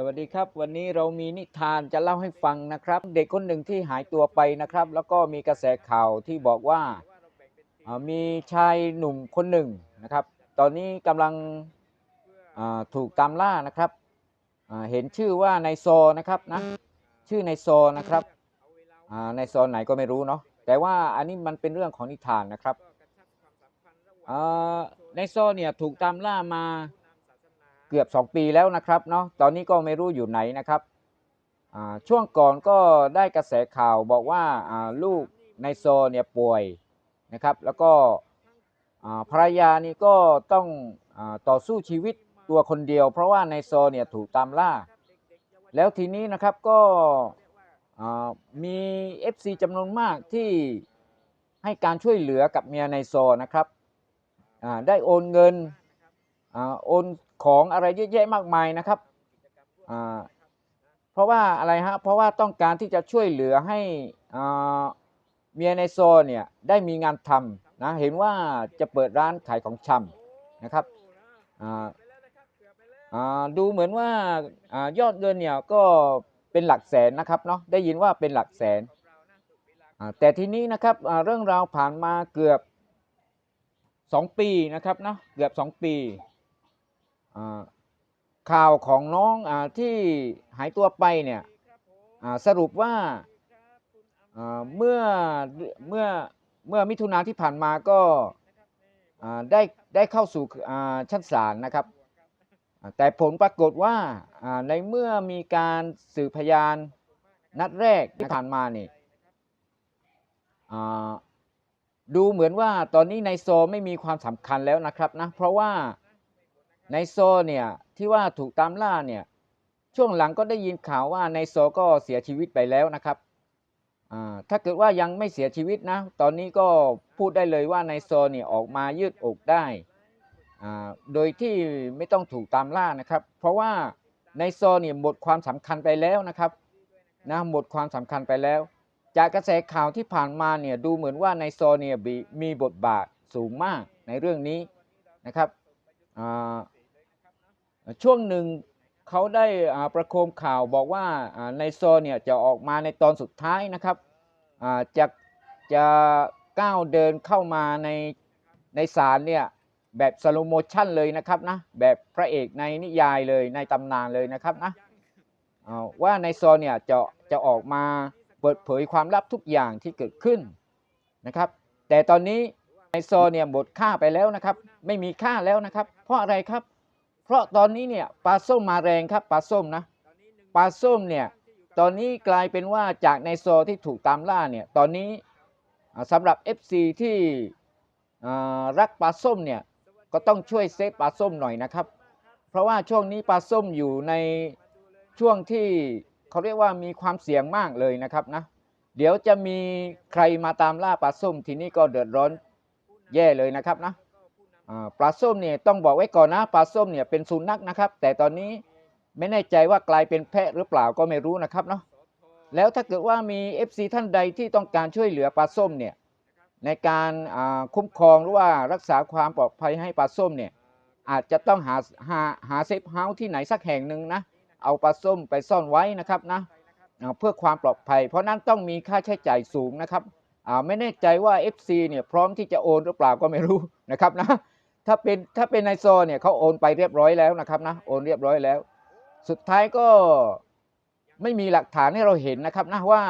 สวัสดีครับ วันนี้เรามีนิทานจะเล่าให้ฟังนะครับ เด็กคนหนึ่งที่หายตัวไปนะครับ แล้วก็มีกระแสข่าวที่บอกว่ามีชายหนุ่มคนหนึ่งนะครับ ตอนนี้กำลังถูกตามล่านะครับเห็นชื่อว่านายโซนะครับนะชื่อนายโซนะครับนายโซไหนก็ไม่รู้เนาะแต่ว่าอันนี้มันเป็นเรื่องของนิทานนะครับนายโซเนี่ยถูกตามล่ามา เกือบ 2 ปีแล้วนะครับเนาะตอนนี้ก็ไม่รู้อยู่ไหนนะครับช่วงก่อนก็ได้กระแสข่าวบอกว่าลูกในโซเนี่ยป่วยนะครับ แล้วก็ภรรยานี่ก็ต้องอต่อสู้ชีวิตตัวคนเดียว เพราะว่าในโซเนี่ยถูกตามล่า แล้วทีนี้นะครับก็มี FC จำนวนมากที่ให้การช่วยเหลือกับเมียในโซนะครับได้โอนเงินอโอน ของอะไรเยอะแยะมากมายนะครับเพราะว่าอะไรฮะเพราะว่าต้องการที่จะช่วยเหลือให้เมียในโซเนี่ยได้มีงานทำนะเห็นว่าจะเปิดร้านขายของชำนะครับดูเหมือนว่าอยอดเงินเนี่ยก็เป็นหลักแสนนะครับเนาะได้ยินว่าเป็นหลักแสนแต่ทีนี้นะครับเรื่องราวผ่านมาเกือบ 2 ปีนะครับเนาะเกือบ 2 ปี ข่าวของน้องอที่หายตัวไปเนี่ยสรุปว่าเมื่อเมื่อเมื่อมิถุนาที่ผ่านมาก็ได้ได้เข้าสู่ชั้นศาลนะครับ แต่ผลปรากฏว่าในเมื่อมีการสืบพยานนัดแรกที่ผ่านมานี่ดูเหมือนว่าตอนนี้ในโซไม่มีความสำคัญแล้วนะครับนะ เพราะว่า ในโซเนี่ยที่ว่าถูกตามล่าเนี่ยช่วงหลังก็ได้ยินข่าวว่าในโซก็เสียชีวิตไปแล้วนะครับถ้าเกิดว่ายังไม่เสียชีวิตนะตอนนี้ก็พูดได้เลยว่าในโซเนี่ยออกมายืดอกได้โดยที่ไม่ต้องถูกตามล่านะครับ เพราะว่าในโซเนี่ยหมดความสำคัญไปแล้วนะครับนะหมดความสำคัญไปแล้ว จากกระแสข่าวที่ผ่านมาเนี่ยดูเหมือนว่าในโซเนี่ยมีมีบทบาทสูงมากในเรื่องนี้นะครับอ่า ช่วงหนึ่งเขาได้ประโคมข่าวบอกว่าในโซเนี่ยจะออกมาในตอนสุดท้ายนะครับจะจะก้าวเดินเข้ามาในในศาลเนี่ยแบบสโลโมชันเลยนะครับนะแบบพระเอกในนิยายเลยในตำนานเลยนะครับนะว่าในโซเนี่ยจะจะออกมาเปิดเผยความลับทุกอย่างที่เกิดขึ้นนะครับ แต่ตอนนี้ไอโซเนี่ยหมดค่าไปแล้วนะครับ ไม่มีค่าแล้วนะครับ เพราะอะไรครับ เพราะตอนนี้เนี่ยปลาส้มมาแรงครับปลาส้มนะปลาส้มเนี่ยตอนนี้กลายเป็นว่าจากในโซที่ถูกตามล่าเนี่ยตอนนี้อ่าสำหรับ FC ที่อ่รักปลาส้มเนี่ยก็ต้องช่วยเซฟปลาส้มหน่อยนะครับ เพราะว่าช่วงนี้ปลาส้มอยู่ในช่วงที่เขาเรียกว่ามีความเสี่ยงมากเลยนะครับนะเดี๋ยวจะมีใครมาตามล่าปลาส้มทีนี้ก็เดือดร้อนแย่เลยนะครับนะ ปลาส้มเนี่ยต้องบอกไว้ก่อนนะปลาส้มเนี่ยเป็นสุนัขนะครับ แต่ตอนนี้ไม่แน่ใจว่ากลายเป็นแพะหรือเปล่าก็ไม่รู้นะครับเนาะแล้วถ้าเกิดว่ามี FC ท่านใดที่ต้องการช่วยเหลือปลาส้มเนี่ยในการคุ้มครองหรือว่ารักษาความปลอดภัยให้ปลาส้มเนี่ยอาจจะต้องหาหาหาเซฟเฮาส์ที่ไหนสักแห่งหนึ่งนะเอาปลาส้มไปซ่อนไว้นะครับนะเพื่อความปลอดภัย เพราะนั้นต้องมีค่าใช้จ่ายสูงนะครับไม่แน่ใจว่า FC เนี่ยพร้อมที่จะโอนหรือเปล่าก็ไม่รู้นะครับนะ ถ้าเป็นถ้าเป็นในโซเนี่ยเขาโอนไปเรียบร้อยแล้วนะครับนะโอนเรียบร้อยแล้ว สุดท้ายก็ไม่มีหลักฐานให้เราเห็นนะครับนะว่า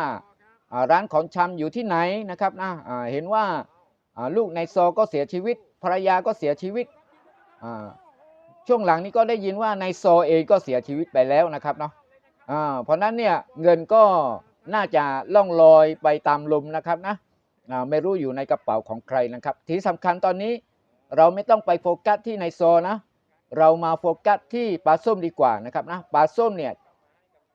ร้านของชำอยู่ที่ไหนนะครับนะเห็นว่าลูกในโซก็เสียชีวิต ภรรยาก็เสียชีวิตช่วงหลังนี้ก็ได้ยินว่าในโซเองก็เสียชีวิตไปแล้วนะครับเนาะเพราะนั้นเนี่ยเงินก็น่าจะล่องลอยไปตามลมนะครับนะไม่รู้อยู่ในกระเป๋าของใครนะครับ ที่สำคัญตอนนี้ เราไม่ต้องไปโฟกัสที่ในโซนะ เรามาโฟกัสที่ปลาส้มดีกว่านะครับนะปลาส้มเนี่ย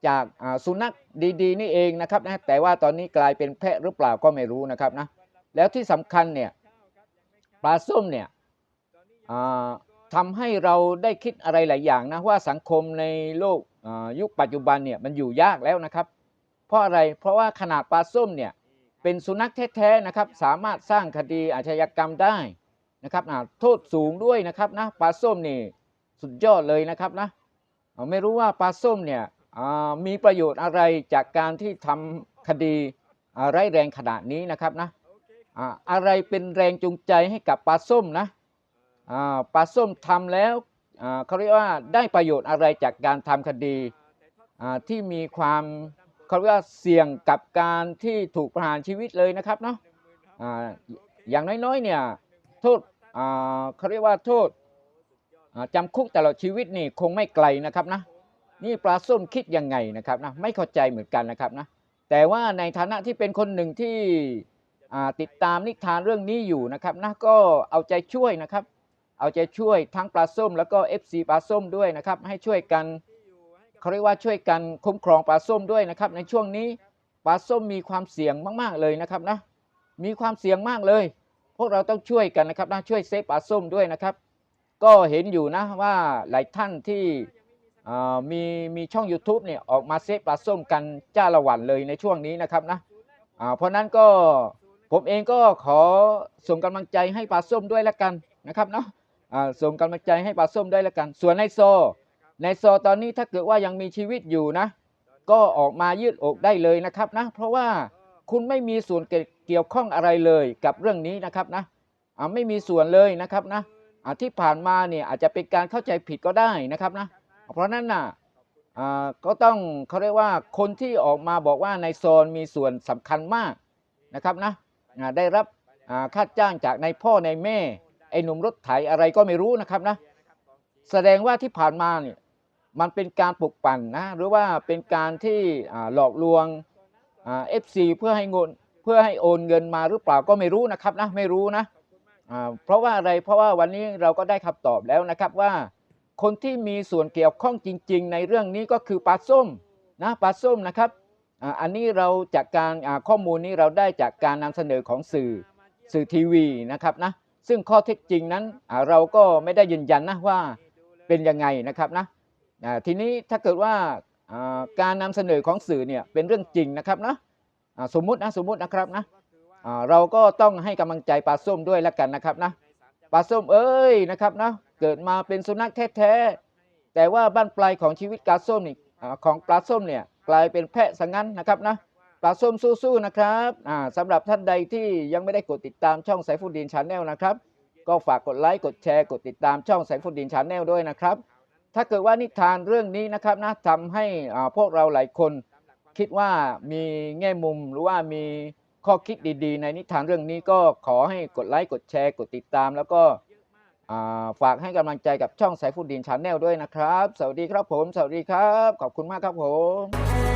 จากสุนัขดีๆ นี่เองนะครับนะแต่ว่าตอนนี้กลายเป็นแพะหรือเปล่าก็ไม่รู้นะครับนะแล้วที่สำคัญเนี่ยปลาส้มเนี่ยทำให้เราได้คิดอะไรหลายอย่างนะว่าสังคมในโลกยุคปัจจุบันเนี่ยมันอยู่ยากแล้วนะครับ เพราะอะไรเพราะว่าขนาดปลาส้มเนี่ยเป็นสุนัขแท้ๆนะครับสามารถสร้างคดีอาชญากรรมได้ นะครับอ่าโทษสูงด้วยนะครับนะปลาส้มนี่สุดยอดเลยนะครับนะไม่รู้ว่าปลาส้มเนี่ยมีประโยชน์อะไรจากการที่ทำคดีอ่าร้แรงขนาดนี้นะครับนะอะไรเป็นแรงจูงใจให้กับปลาส้มนะปลาส้มทำแล้วเขาเรียกว่าได้ประโยชน์อะไรจากการทำคดีที่มีความเขาเรียกว่าเสี่ยงกับการที่ถูกประหารชีวิตเลยนะครับเนาะอย่างน้อยๆเนี่ยโทษ เขาเรียกว่าโทษจำคุกตลอดชีวิตนี่คงไม่ไกลนะครับนะนี่ปลาส้มคิดยังไงนะครับนะไม่เข้าใจเหมือนกันนะครับนะแต่ว่าในฐานะที่เป็นคนหนึ่งที่ติดตามนิทานเรื่องนี้อยู่นะครับนะก็เอาใจช่วยนะครับ เอาใจช่วยทั้งปลาส้มแล้วก็ FC ปลาส้มด้วยนะครับ ให้ช่วยกันเขาเรียกว่าช่วยกันคุ้มครองปลาส้มด้วยนะครับ ในช่วงนี้ปลาส้มมีความเสี่ยงมาก ๆเลยนะครับนะมีความเสี่ยงมากเลย พวกเราต้องช่วยกันนะครับนะช่วยเซฟปลาส้มด้วยนะครับ ก็เห็นอยู่นะว่าหลายท่านที่มีมีช่อง YouTube เนี่ยออกมาเซฟปลาส้มกันจ้าละวันเลยในช่วงนี้นะครับนะเพราะนั้นก็ผมเองก็ขอส่งกำลังใจให้ปลาส้มด้วยละกันนะครับเนาะส่งกำลังใจให้ปลาส้มด้วยละกัน ส่วนในโซในโซตอนนี้ถ้าเกิดว่ายังมีชีวิตอยู่นะ ก็ออกมายืดอกได้เลยนะครับนะเพราะว่า คุณไม่มีส่วนเกี่ยวข้องอะไรเลยกับเรื่องนี้นะครับนะไม่มีส่วนเลยนะครับนะที่ผ่านมาเนี่ยอาจจะเป็นการเข้าใจผิดก็ได้นะครับนะเพราะนั้นน่ะก็ต้องเขาเรียกว่าคนที่ออกมาบอกว่าในโซนมีส่วนสำคัญมากนะครับนะได้รับอ่าค่าจ้างจากในพ่อในแม่ ไอ้หนุ่มรถไถอะไรก็ไม่รู้นะครับนะแสดงว่าที่ผ่านมาเนี่ยมันเป็นการปลุกปั่นนะหรือว่าเป็นการที่หลอกลวง เอฟซีเพื่อให้เงินเพื่อให้โอนเงินมาหรือเปล่าก็ไม่รู้นะครับนะไม่รู้นะเพราะว่าอะไรเพราะว่าวันนี้เราก็ได้คำตอบแล้วนะครับว่า คนที่มีส่วนเกี่ยวข้องจริง ๆ ในเรื่องนี้ก็คือปลาส้มนะปลาส้มนะครับอ,อันนี้เราจากการข้อมูลนี้เราได้จากการนำเสนอของสื่อสื่อทีวีนะครับนะซึ่งข้อเท็จจริงนั้นเราก็ไม่ได้ยืนยันนะว่าเป็นยังไงนะครับนะทีนี้ถ้าเกิดว่า การนำเสนอของสื่อเนี่ยเป็นเรื่องจริงนะครับนะสมมุตินะสมมุตินะครับนะเราก็ต้องให้กำลังใจปลาส้มด้วยแล้วกันนะครับนะปลาส้มเอ้ยนะครับนะเกิดมาเป็นสุนัขแท้ๆแต่ว่าบ้านปลายของชีวิตปลาส้มนี่ของปลาส้มเนี่ยกลายเป็นแพะซะงั้นนะครับนะปลาส้มสู้ๆนะครับอ่าสำหรับท่านใดที่ยังไม่ได้กดติดตามช่องสายฟูดดินชาแนลนะครับ ก็ฝากกดไลค์กดแชร์กดติดตามช่องสายฟูดดินชาแนลด้วยนะครับ ถ้าเกิดว่านิทานเรื่องนี้นะครับนะทำให้พวกเราหลายคนคิดว่ามีแง่มุมหรือว่ามีข้อคิดดีๆ ในนิทานเรื่องนี้ก็ขอให้กดไลค์กดแชร์กดติดตาม แล้วก็ฝากให้กำลังใจกับช่องสายฟุตดินชาแนลด้วยนะครับ สวัสดีครับผม สวัสดีครับ ขอบคุณมากครับผม